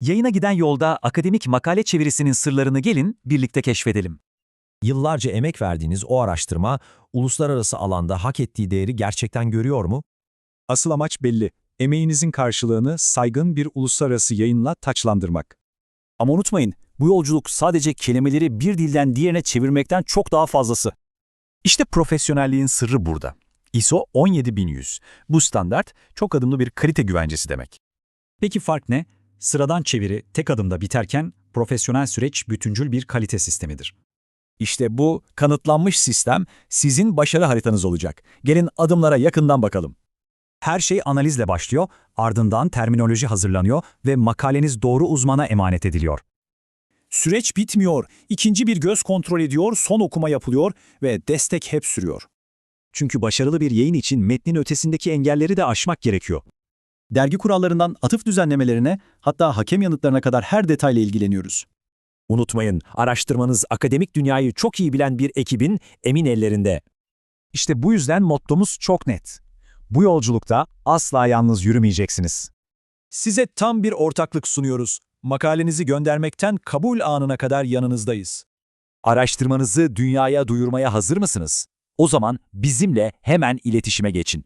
Yayına giden yolda akademik makale çevirisinin sırlarını gelin birlikte keşfedelim. Yıllarca emek verdiğiniz o araştırma, uluslararası alanda hak ettiği değeri gerçekten görüyor mu? Asıl amaç belli. Emeğinizin karşılığını saygın bir uluslararası yayınla taçlandırmak. Ama unutmayın, bu yolculuk sadece kelimeleri bir dilden diğerine çevirmekten çok daha fazlası. İşte profesyonelliğin sırrı burada. ISO 17100. Bu standart çok adımlı bir kalite güvencesi demek. Peki fark ne? Sıradan çeviri tek adımda biterken profesyonel süreç bütüncül bir kalite sistemidir. İşte bu kanıtlanmış sistem sizin başarı haritanız olacak. Gelin adımlara yakından bakalım. Her şey analizle başlıyor, ardından terminoloji hazırlanıyor ve makaleniz doğru uzmana emanet ediliyor. Süreç bitmiyor. İkinci bir göz kontrol ediyor, son okuma yapılıyor ve destek hep sürüyor. Çünkü başarılı bir yayın için metnin ötesindeki engelleri de aşmak gerekiyor. Dergi kurallarından atıf düzenlemelerine, hatta hakem yanıtlarına kadar her detayla ilgileniyoruz. Unutmayın, araştırmanız akademik dünyayı çok iyi bilen bir ekibin emin ellerinde. İşte bu yüzden mottomuz çok net. Bu yolculukta asla yalnız yürümeyeceksiniz. Size tam bir ortaklık sunuyoruz. Makalenizi göndermekten kabul anına kadar yanınızdayız. Araştırmanızı dünyaya duyurmaya hazır mısınız? O zaman bizimle hemen iletişime geçin.